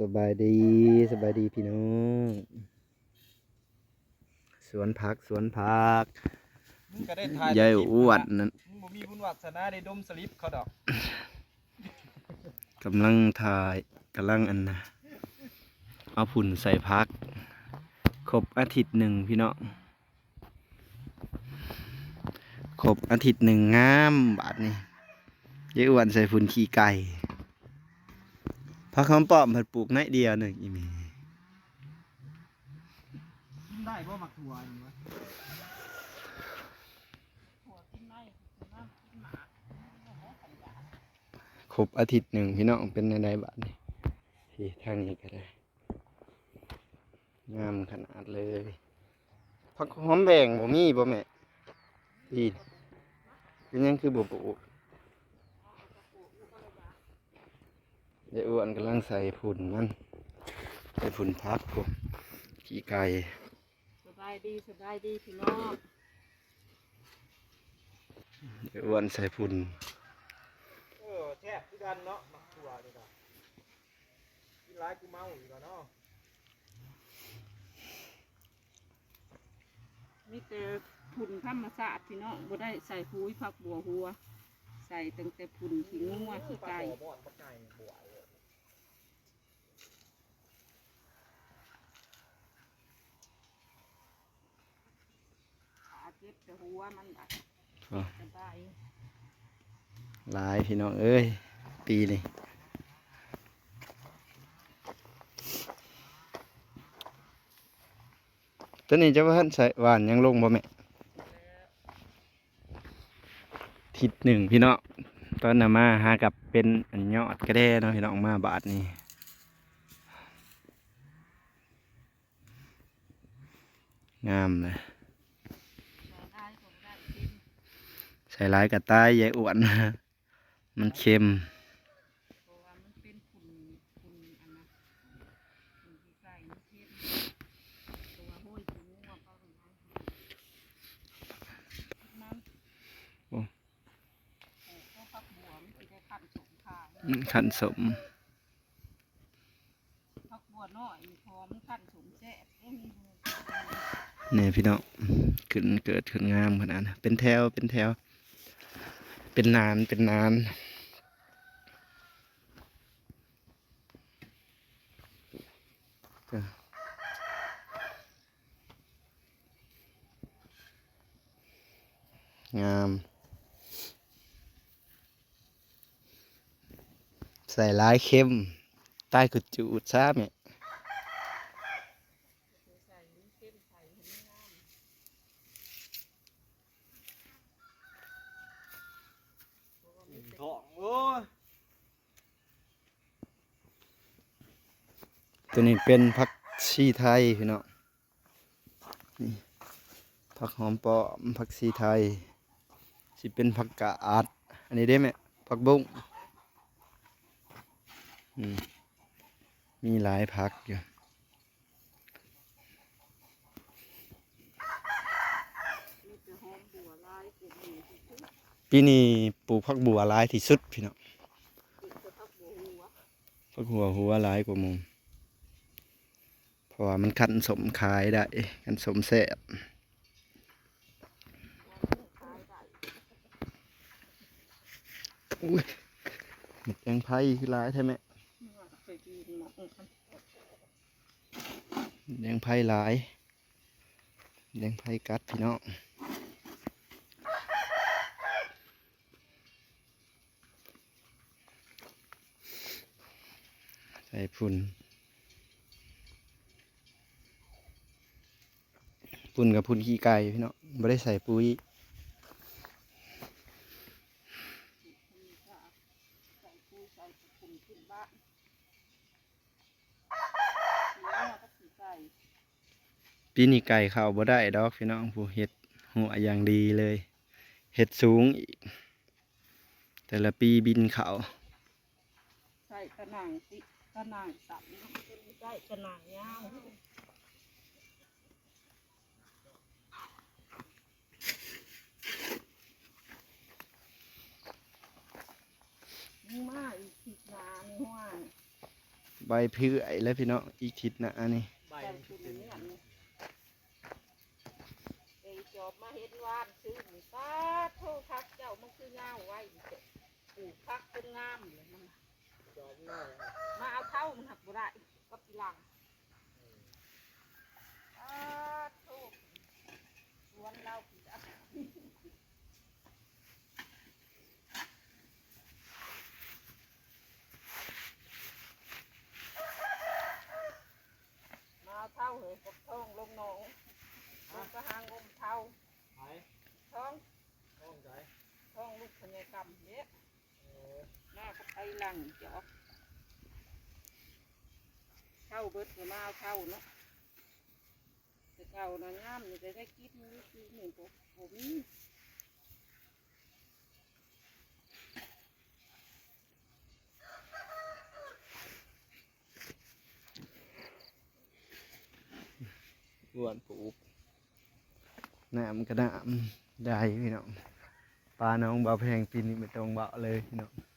สบายดีสบายดีพี่น้อง สวนผักสวนผักมึงก็ได้ทายยายอ้วนนั่นมึงบ่มีบุญวัฒนาได้ดมสลิปเขาดอกกำลังถ่ายกำลังอันนะเอาผุ่นใส่พัก ครบอาทิตย์หนึ่งพี่น้องครบอาทิตย์หนึ่งงามบาทนี่ยายอ้วนใส่ฝุ่นขี้ไก่ พักคำปอมเผัดปลูกในเดียวหนึ่งอีเมกินได้บ่มักถั่วนี่วะครบอาทิตย์หนึ่งพี่น้องเป็นในใดบาทนี่ที่ทางนี้ก็ได้ งามขนาดเลยผักหอมแบ่งบ่มีบ่แม่ดีเป็นยังคือบ่ปลูก ยายอ้วนกำลังใส่ผุ่นมันใส่ผุ่นพักผมขี้ไก่สบายดีสบายดีพี่น้องยายอ้วนใส่ผุ่นเออแซ่บคือกันเนาะมักถั่วนี่ก็กินหลายกูเมาอีกแล้วเนาะมีแต่ผุ่นธรรมศาสตร์พี่น้องบ่ได้ใส่ปุ๋ยผักบัวหัว ใส่ตั้งแต่ผุ่นขี้งัวขี้ปลาไก่บ่บ่อนปลาไก่บัวเลย เจ็บแต่หัวมันได้อ๋อสบายหลายพี่น้องเอ้ย ปีนี่ตัวนี้จะว่าท่านใส่หวานยังลงบ่แม่ทิศหนึ่งพี่น้องตอนน่ะมาหากับเป็นอันยอดกระแดเนาะพี่น้องมาบาทนี่งามเลย ใส่ได้ผมได้กิน ใส่หลายกระต่ายยายอ้วนมันเค็มขันเค็มตัวห้อยขี้งัวเขาหรือไงมันโอ้ขันสมขันสมนี่พี่เนี่ยพี่น้องขึ้นเกิดขึ้นงามขนาดนั้นเป็นแถวเป็นแถว เป็นนานเป็นนานงาม ใส่ลายเข้ม ใต้กุดจูดซ้าเนี่ย ใส่เข้มใส่ให้มันงาม ท้องโอ้ย ตัวนี้เป็นผักชีไทยพี่น้องนี่ผักหอมปอมผักชีไทยสิเป็นผักกาดอันนี้ได้ไหมผักบุ้งมีหลายผักอยู่พี่นี่ปีนี้ปลูกผักบัวหลายที่สุดพี่น้องผักหัวหัวหลายกว่ามุม ราะว่ามันคันสมขายได้คันสมแซ่บอุ้ยหมดแดงไผ่คือหลายใช่ไหมแดงไผ่หลายแดงไผ่กัดพี่น้องใส่พุ่น พุ่นกับพุ่นขี้ไก่พี่เน้องไม่ได้ใส่ปุ๋ยใส่ปูใส่กลุ่มขึ้นบ้านเนื้อก็สีไก่ปีนี้ไก่เข้าบ่ได้ดอกพี่น้องผู้เห็ดหัวอย่างดีเลยเห็ดสูงอีก แต่ละปีบินเขาใส่กระหน่งติกระหน่งสับใส่กระหน่งยาว นี่มาอีกสิบนานี่ห้วงใบเพื่อแล้วพี่น้องอีกทิศนะอันนี้ใบใส่มันคุสิณเป็นนี่อันนี้ไอ้จอบมาเฮ็ดวานซื้อนี่ป้าโทษพักเจ้ามันคือเงาไว้ปลูกพักเป็นงามเลยมันจอบน้อยมาเอาเท่ามันหักบ่ได้ก็ปีหลังป้าโทษสวนเราผิดอะ มาเอาเท่าเหยกบท้องลงหนองลงกระหางงมเท่า ไผ ท้อง ห้องใจ ท้องลูกพญากรรมเนี่ย เออ ไปหลังจอกเท่าเบิดก็มาเอาเท่าเนาะแต่เก่านะงามนี่จะได้กินนี่คือหนึ่งผมผมอ้วนปลูกน้ำก็น้ำได้พี่น้องปลาน้องเบาแพงปีนี้ไม่ต้องเบาเลยพี่น้อง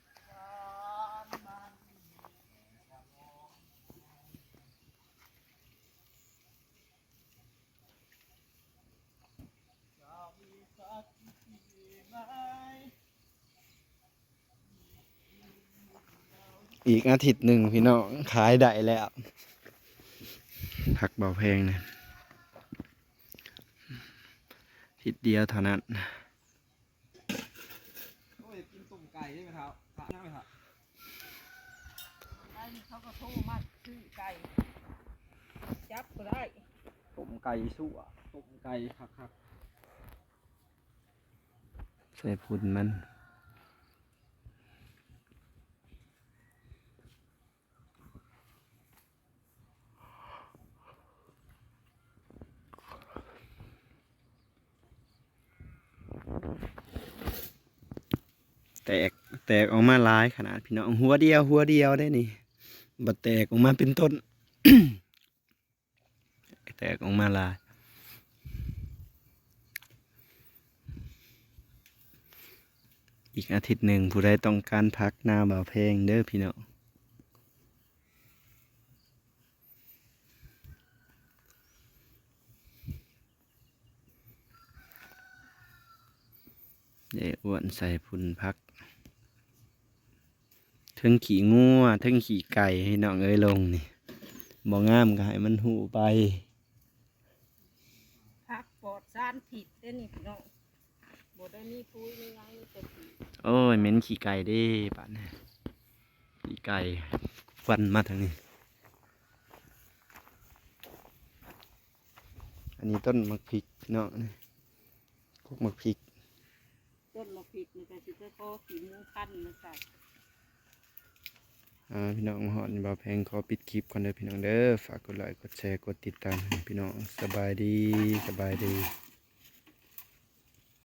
อีกอาทิตย์หนึ่งพี่น้องขายได้แล้วผักเบาแพงนะอาทิตย์เดียวเท่านั้นโอ้ยกินตุ่มไก่ใช่ไหมครับพระนั่งไหมครับไอ้นี่เขาก็โทรมาซื้อไก่จับก็ได้ตุ่มไก่สู้อะตุ่มไก่คักคักใส่พุ่นมัน แตก แตกออกมาหลายขนาดพี่น้องหัวเดียว หัวเดียวได้นี่บัดแตกออกมาเป็นต้น แตกออกมาหลายอีกอาทิตย์หนึ่งผู้ใดต้องการพักหน้าบ่าวเพลงเด้อพี่น้องเด้อ้วนใส่พุ่นพัก ทั้งขี่งัวเทั้งขี่ไก่ให้น้องเอ้ยลงนี่บ่งามก็ให้มันหูไปพักปลอดสารผิดได้อนี่พี่น้องบ่ได้มีคุยมีหยังมีแต่ผิดโอ้ยเหม็นขี่ไก่เด้ป่านนี้ขี่ไก่ฟันมาทางนี้ อันนี้ต้นมักพริกเนาะนี่พวกมักพริก ต้นมะพริกนี่ก็สิจะขอขีหมูพันธุ์มาใส่ อ่าพี่น้องหอนบ่าวแพงขอปิดคลิปก่อนเด้อพี่น้องเด้อฝากกดไลค์กดแชร์กดติดตามให้พี่น้องสบายดีสบายดี